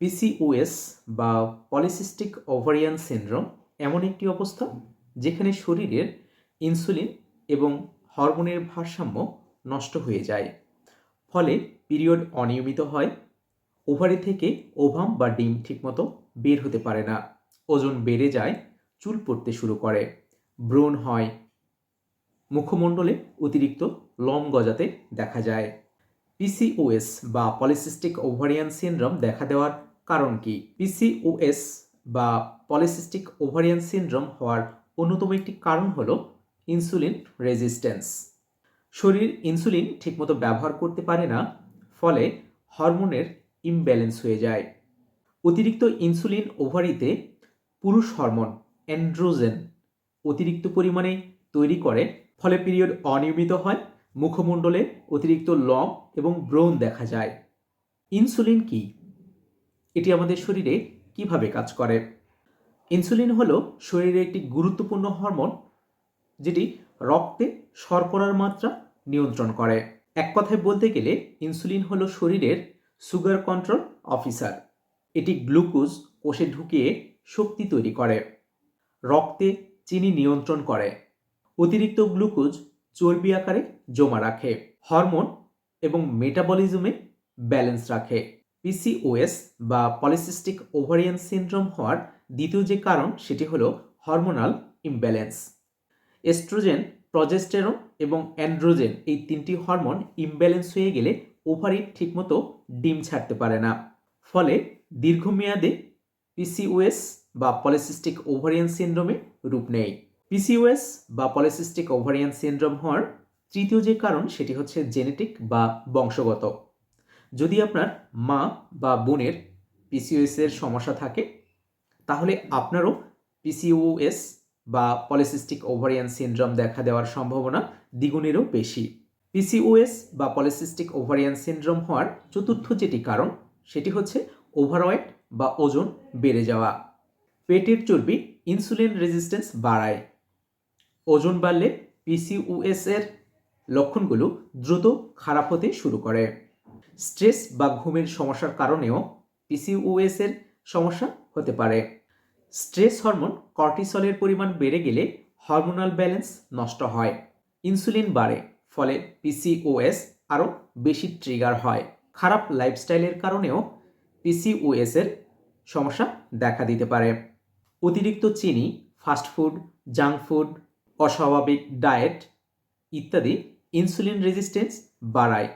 PCOS বা polycystic ovarian syndrome এমন একটি অবস্থা যেখানে শরীরের ইনসুলিন এবং হরমোনের ভারসাম্য নষ্ট হয়ে যায়। ফলে পিরিয়ড অনিয়মিত হয় ওভারি থেকে ওভাম বা ডিম ঠিকমতো বের হতে পারে না। ওজন বেড়ে যায়, চুল পড়তে শুরু করে, ব্রণ হয়। মুখমণ্ডলে অতিরিক্ত লম গজাতে দেখা যায়। পিসিওএস বা পলিসিস্টিক ওভারিয়ান সিনড্রোম দেখা দেওয়ার কারণ কি? পিসিওএস বা পলিসিস্টিক ওভারিয়ান সিনড্রোম হওয়ার অন্যতম একটি কারণ হল ইনসুলিন রেজিস্ট্যান্স শরীর ইনসুলিন ঠিকমতো ব্যবহার করতে পারে না, ফলে হরমোনের ইমব্যালেন্স হয়ে যায়। অতিরিক্ত ইনসুলিন ওভারিতে পুরুষ হরমোন অ্যান্ড্রোজেন অতিরিক্ত পরিমাণে তৈরি করে, ফলে পিরিয়ড অনিয়মিত হয় মুখমণ্ডলে অতিরিক্ত লম এবং ব্রণ দেখা যায়। ইনসুলিন কি? এটি আমাদের শরীরে কীভাবে কাজ করে? ইনসুলিন হল শরীরে একটি গুরুত্বপূর্ণ হরমোন যেটি রক্তে শর্করার মাত্রা নিয়ন্ত্রণ করে। এক কথায় বলতে গেলে, ইনসুলিন হলো শরীরের সুগার কন্ট্রোল অফিসার। এটি গ্লুকোজ কোষে ঢুকিয়ে শক্তি তৈরি করে। রক্তে চিনি নিয়ন্ত্রণ করে। অতিরিক্ত গ্লুকোজ চর্বি আকারে জমা রাখে, হরমোন এবং মেটাবলিজমে ব্যালেন্স রাখে। পিসিওএস বা পলিসিস্টিক ওভারিয়ান সিনড্রোম হওয়ার দ্বিতীয় যে কারণ, সেটি হলো হরমোনাল ইমব্যালেন্স এস্ট্রোজেন প্রজেস্টেরন এবং অ্যান্ড্রোজেন এই তিনটি হরমোন ইমব্যালেন্স হয়ে গেলে ওভারি ঠিকমতো ডিম ছাড়তে পারে না। ফলে দীর্ঘমেয়াদে পিসিওএস বা পলিসিস্টিক ওভারিয়ান সিনড্রোমে রূপ নেয়। পিসিওএস বা পলিসিস্টিক ওভারিয়ান সিনড্রোম হওয়ার তৃতীয় যে কারণ সেটি হচ্ছে জেনেটিক বা বংশগত। যদি আপনার মা বা বোনের পিসিওএস এর সমস্যা থাকে, তাহলে আপনারও পিসিওএস বা পলিসিস্টিক ওভারিয়ান সিনড্রোম দেখা দেওয়ার সম্ভাবনা দ্বিগুণেরও বেশি। পিসিওএস বা পলিসিস্টিক ওভারিয়ান সিনড্রোম হওয়ার চতুর্থ যেটি কারণ, সেটি হচ্ছে ওভারওয়েট বা ওজন বেড়ে যাওয়া। পেটের চর্বি ইনসুলিন রেজিস্ট্যান্স বাড়ায়। ওজন বাড়লে পিসিওএস এর লক্ষণগুলো দ্রুত খারাপ হতে শুরু করে। স্ট্রেস বা ঘুমের সমস্যার কারণেও পিসিওএস এর সমস্যা হতে পারে। স্ট্রেস হরমোন কর্টিসলের পরিমাণ বেড়ে গেলে হরমোনাল ব্যালেন্স নষ্ট হয়। ইনসুলিন বাড়ে, ফলে পিসিওএস আরও বেশি ট্রিগার হয়। খারাপ লাইফস্টাইলের কারণেও পিসিওএস এর সমস্যা দেখা দিতে পারে। অতিরিক্ত চিনি ফাস্টফুড জাঙ্ক ফুড অস্বাভাবিক ডায়েট ইত্যাদি ইনসুলিন রেজিস্ট্যান্স বাড়ায়,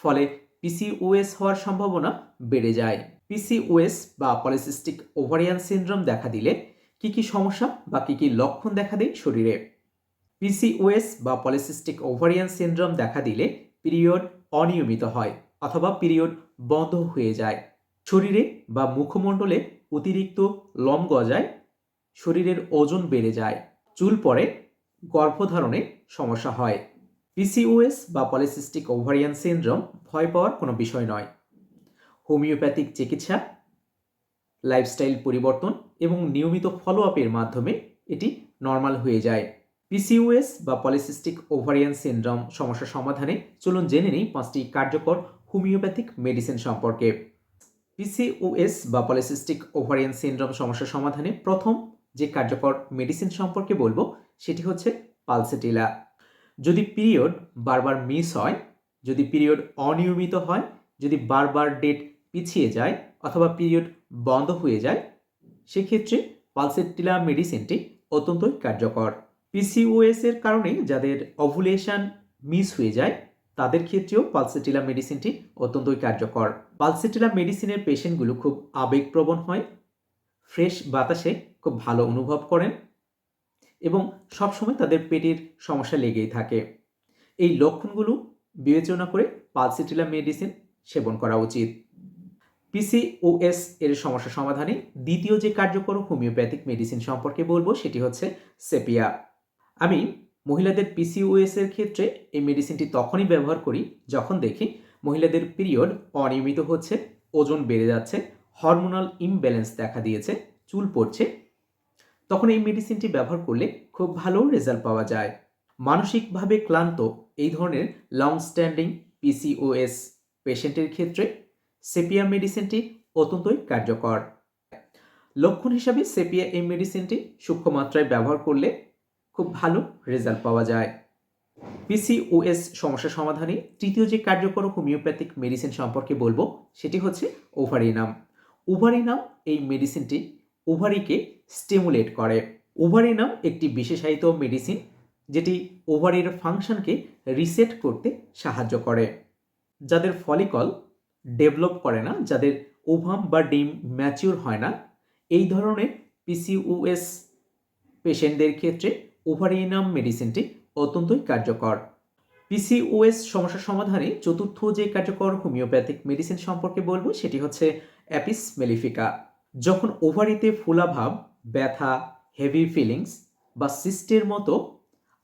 ফলে পিসিওএস হওয়ার সম্ভাবনা বেড়ে যায়। পিসিওএস বা পলিসিস্টিক ওভারিয়ান সিনড্রোম দেখা দিলে কি কি সমস্যা বা কি কি লক্ষণ দেখা দেয় শরীরে? পিসিওএস বা পলিসিস্টিক ওভারিয়ান সিনড্রোম দেখা দিলে পিরিয়ড অনিয়মিত হয় অথবা পিরিয়ড বন্ধ হয়ে যায়। শরীরে বা মুখমণ্ডলে অতিরিক্ত লম গজায়, শরীরের ওজন বেড়ে যায়, চুল পড়ে গর্ভধারণে সমস্যা হয়। পিসিওএস বা পলিসিস্টিক ওভারিয়ান সিনড্রোম ভয় পাওয়ার কোনো বিষয় নয়। হোমিওপ্যাথিক চিকিৎসা লাইফস্টাইল পরিবর্তন এবং নিয়মিত ফলো আপের মাধ্যমে এটি নর্মাল হয়ে যায়। পিসিওএস বা পলিসিস্টিক ওভারিয়ান সিনড্রোম সমস্যা সমাধানে চলুন জেনে নিই পাঁচটি কার্যকর হোমিওপ্যাথিক মেডিসিন সম্পর্কে। পিসিওএস বা পলিসিস্টিক ওভারিয়ান সিনড্রোম সমস্যা সমাধানে প্রথম যে কার্যকর মেডিসিন সম্পর্কে বলব সেটি হচ্ছে পালসেটিলা। যদি পিরিয়ড বারবার মিস হয়, যদি পিরিয়ড অনিয়মিত হয়, যদি বারবার ডেট পিছিয়ে যায় অথবা পিরিয়ড বন্ধ হয়ে যায়, সেক্ষেত্রে পালসেটিলা মেডিসিনটি অত্যন্তই কার্যকর। পিসিওএস এর কারণে যাদের অভুলেশন মিস হয়ে যায়, তাদের ক্ষেত্রেও পালসেটিলা মেডিসিনটি অত্যন্তই কার্যকর। পালসেটিলা মেডিসিনের পেশেন্টগুলো খুব আবেগপ্রবণ হয়, ফ্রেশ বাতাসে খুব ভালো অনুভব করেন এবং সবসময় তাদের পেটের সমস্যা লেগেই থাকে। এই লক্ষণগুলো বিবেচনা করে পালসিটিলা মেডিসিন সেবন করা উচিত। পিসিওএস এর সমস্যা সমাধানে দ্বিতীয় যে কার্যকর হোমিওপ্যাথিক মেডিসিন সম্পর্কে বলব সেটি হচ্ছে সেপিয়া। আমি মহিলাদের পিসিওএস এর ক্ষেত্রে এই মেডিসিনটি তখনই ব্যবহার করি যখন দেখি মহিলাদের পিরিয়ড অনিয়মিত হচ্ছে, ওজন বেড়ে যাচ্ছে, হরমোনাল ইমব্যালেন্স দেখা দিয়েছে, চুল পড়ছে তখন এই মেডিসিনটি ব্যবহার করলে খুব ভালো রেজাল্ট পাওয়া যায়। মানসিকভাবে ক্লান্ত, এই ধরনের লং স্ট্যান্ডিং পিসিওএস পেশেন্টের ক্ষেত্রে সেপিয়া মেডিসিনটি অত্যন্তই কার্যকর। লক্ষণ হিসাবে সেপিয়া এই মেডিসিনটি সূক্ষ্ম মাত্রায় ব্যবহার করলে খুব ভালো রেজাল্ট পাওয়া যায়। পিসিওএস সমস্যা সমাধানে তৃতীয় যে কার্যকর হোমিওপ্যাথিক মেডিসিন সম্পর্কে বলব, সেটি হচ্ছে ওভারিনাম। ওভারিনাম এই মেডিসিনটি ওভারিকে স্টিমুলেট করে। ওভারিনাম একটি বিশেষায়িত মেডিসিন যেটি ওভারির ফাংশনকে রিসেট করতে সাহায্য করে। যাদের ফলিকল ডেভেলপ করে না, যাদের ওভাম বা ডিম ম্যাচিউর হয় না, এই ধরনের পিসিউএস পেশেন্টদের ক্ষেত্রে ওভারিনাম মেডিসিনটি অত্যন্তই কার্যকর। পিসিওএস সমস্যা সমাধানে চতুর্থ যে কার্যকর হোমিওপ্যাথিক মেডিসিন সম্পর্কে বলব, সেটি হচ্ছে অ্যাপিস মেলিফিকা যখন ওভারিতে ফোলাভাব ব্যথা হেভি ফিলিংস বা সিস্টের মতো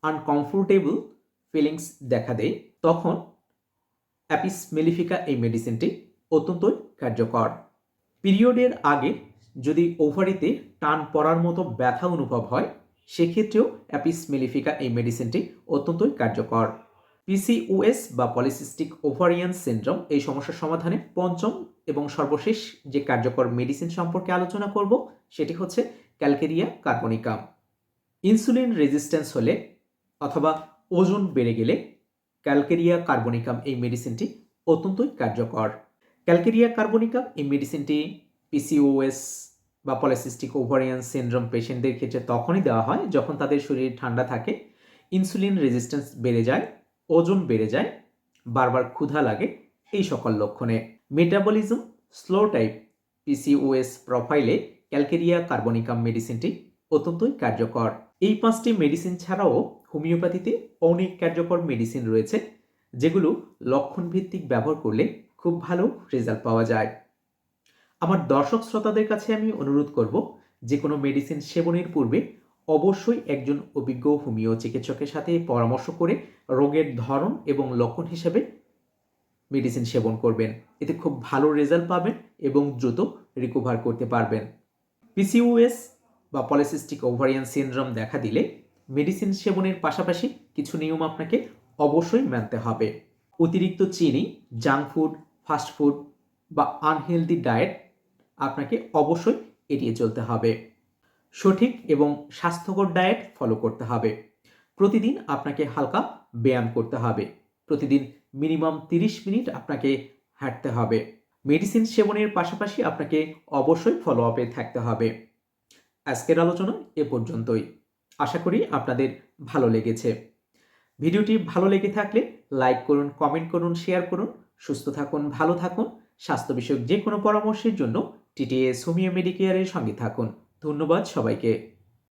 আনকমফোর্টেবল ফিলিংস দেখা দেয়, তখন অ্যাপিস মেলিফিকা এই মেডিসিনটি অত্যন্তই কার্যকর। পিরিয়ডের আগে যদি ওভারিতে টান পড়ার মতো ব্যথা অনুভব হয়, সেক্ষেত্রেও অ্যাপিস মেলিফিকা এই মেডিসিনটি অত্যন্তই কার্যকর। পিসিওএস বা পলিসিস্টিক ওভারিয়ান সিন্ড্রোম এই সমস্যার সমাধানে পঞ্চম এবং সর্বশেষ যে কার্যকর মেডিসিন সম্পর্কে আলোচনা করব, সেটি হচ্ছে ক্যালকেরিয়া কার্বনিকাম ইনসুলিন রেজিস্ট্যান্স হলে অথবা ওজন বেড়ে গেলে ক্যালকেরিয়া কার্বনিকাম এই মেডিসিনটি অত্যন্তই কার্যকর। ক্যালকেরিয়া কার্বনিকাম এই মেডিসিনটি পিসিওএস বা পলিসিস্টিক ওভারিয়ান সিন্ড্রোম পেশেন্টদের ক্ষেত্রে তখনই দেওয়া হয় যখন তাদের শরীর ঠান্ডা থাকে ইনসুলিন রেজিস্ট্যান্স বেড়ে যায়, ওজন বেড়ে যায়, বারবার ক্ষুধা লাগে এই সকল লক্ষণে। মেটাবলিজম স্লো টাইপ পিসিওএস প্রোফাইলে ক্যালকেরিয়া কার্বনিকাম মেডিসিনটি অত্যন্তই কার্যকর। এই পাঁচটি মেডিসিন ছাড়াও হোমিওপ্যাথিতে অনেক কার্যকর মেডিসিন রয়েছে, যেগুলো লক্ষণ ভিত্তিক ব্যবহার করলে খুব ভালো রেজাল্ট পাওয়া যায়। আমার দর্শক শ্রোতাদের কাছে আমি অনুরোধ করব, যে কোনো মেডিসিন সেবনের পূর্বে অবশ্যই একজন অভিজ্ঞ হোমিও চিকিৎসকের সাথে পরামর্শ করে রোগের ধরন এবং লক্ষণ হিসেবে মেডিসিন সেবন করবেন। এতে খুব ভালো রেজাল্ট পাবেন এবং দ্রুত রিকভার করতে পারবেন। পিসিওএস বা পলিসিস্টিক ওভারিয়ান সিনড্রোম দেখা দিলে মেডিসিন সেবনের পাশাপাশি কিছু নিয়ম আপনাকে অবশ্যই মানতে হবে। অতিরিক্ত চিনি জাঙ্ক ফুড ফাস্ট ফুড বা আনহেলদি ডায়েট আপনাকে অবশ্যই এড়িয়ে চলতে হবে। সঠিক এবং স্বাস্থ্যকর ডায়েট ফলো করতে হবে। প্রতিদিন আপনাকে হালকা ব্যায়াম করতে হবে। প্রতিদিন মিনিমাম তিরিশ মিনিট আপনাকে হাঁটতে হবে। মেডিসিন সেবনের পাশাপাশি আপনাকে অবশ্যই ফলো আপে থাকতে হবে। আজকের আলোচনা এ পর্যন্তই। আশা করি আপনাদের ভালো লেগেছে। ভিডিওটি ভালো লেগে থাকলে লাইক করুন কমেন্ট করুন শেয়ার করুন। সুস্থ থাকুন, ভালো থাকুন। স্বাস্থ্য বিষয়ক যে কোনো পরামর্শের জন্য টিটিএস হোমিও মেডিকেয়ারের সঙ্গে থাকুন। ধন্যবাদ সবাইকে।